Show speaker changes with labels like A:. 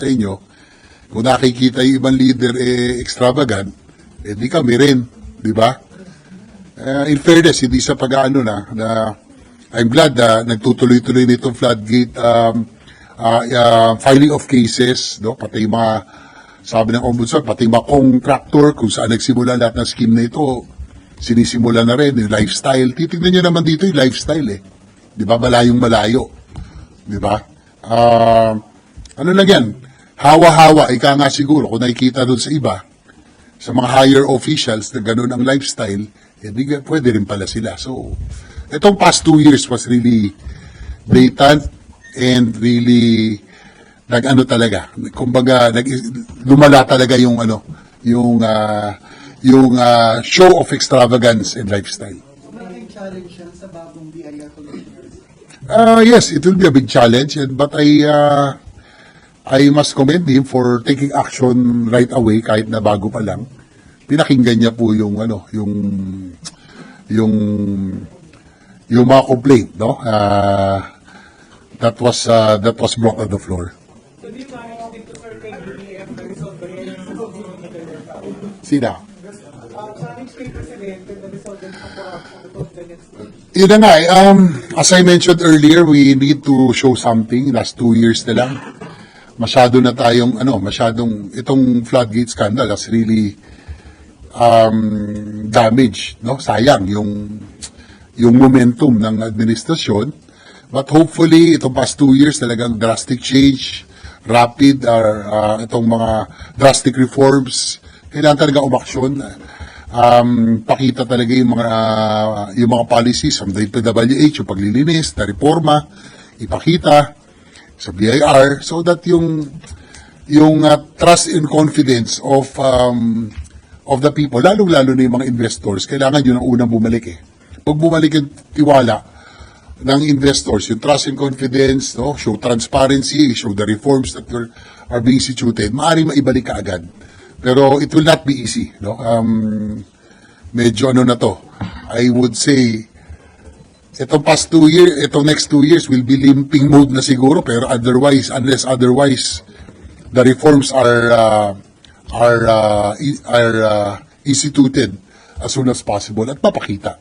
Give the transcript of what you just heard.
A: sa inyo, kung nakikita yung ibang leader eh, extravagant, eh di kami rin, di ba? Eh, in fairness, hindi sa pag-ano na, na I'm glad na nagtutuloy-tuloy nitong floodgate um, uh, uh, filing of cases, no? pati yung mga, sabi ng ombudsman, pati yung mga contractor, kung saan nagsimula lahat ng scheme na ito, sinisimula na rin, yung lifestyle. Titignan nyo naman dito yung lifestyle eh. Di ba? Malayong malayo. Di ba? Ah, ano lang yan? Hawa-hawa, ika nga siguro, kung nakikita doon sa iba, sa mga higher officials na ganun ang lifestyle, eh, di, ka- pwede rin pala sila. So, itong past two years was really blatant and really nag-ano talaga. Kumbaga, nag, lumala talaga yung ano, yung ah, yung ah, show of extravagance and lifestyle.
B: Malaking challenge yan sa bagong BIR commissioners.
A: Uh, yes, it will be a big challenge, but I uh, I must commend him for taking action right away kahit na bago pa lang. Pinakinggan niya po yung ano, yung yung yung mga complaint, no? Uh, that was uh, that was brought on the floor. Sina? Yun na nga, eh, um, as I mentioned earlier, we need to show something. Last two years na lang. Masyado na tayong, ano, masyadong, itong floodgate scandal has really um, damaged, no? Sayang yung, yung momentum ng administrasyon. But hopefully, itong past two years, talagang drastic change, rapid, or uh, itong mga drastic reforms, kailangan talaga umaksyon. Um, pakita talaga yung mga, yung mga policies from the PWH, yung paglilinis, na reforma, ipakita sa BIR, so that yung, yung uh, trust and confidence of um, of the people, lalong-lalo na yung mga investors, kailangan yun ang unang bumalik eh. Pag bumalik yung tiwala ng investors, yung trust and confidence, no, show transparency, show the reforms that are, are being instituted, maaaring maibalik ka agad. Pero it will not be easy. No? Um, medyo ano na to. I would say, itong past two years, itong next two years will be limping mode na siguro, pero otherwise, unless otherwise, the reforms are uh, are uh, are uh, instituted as soon as possible at mapakita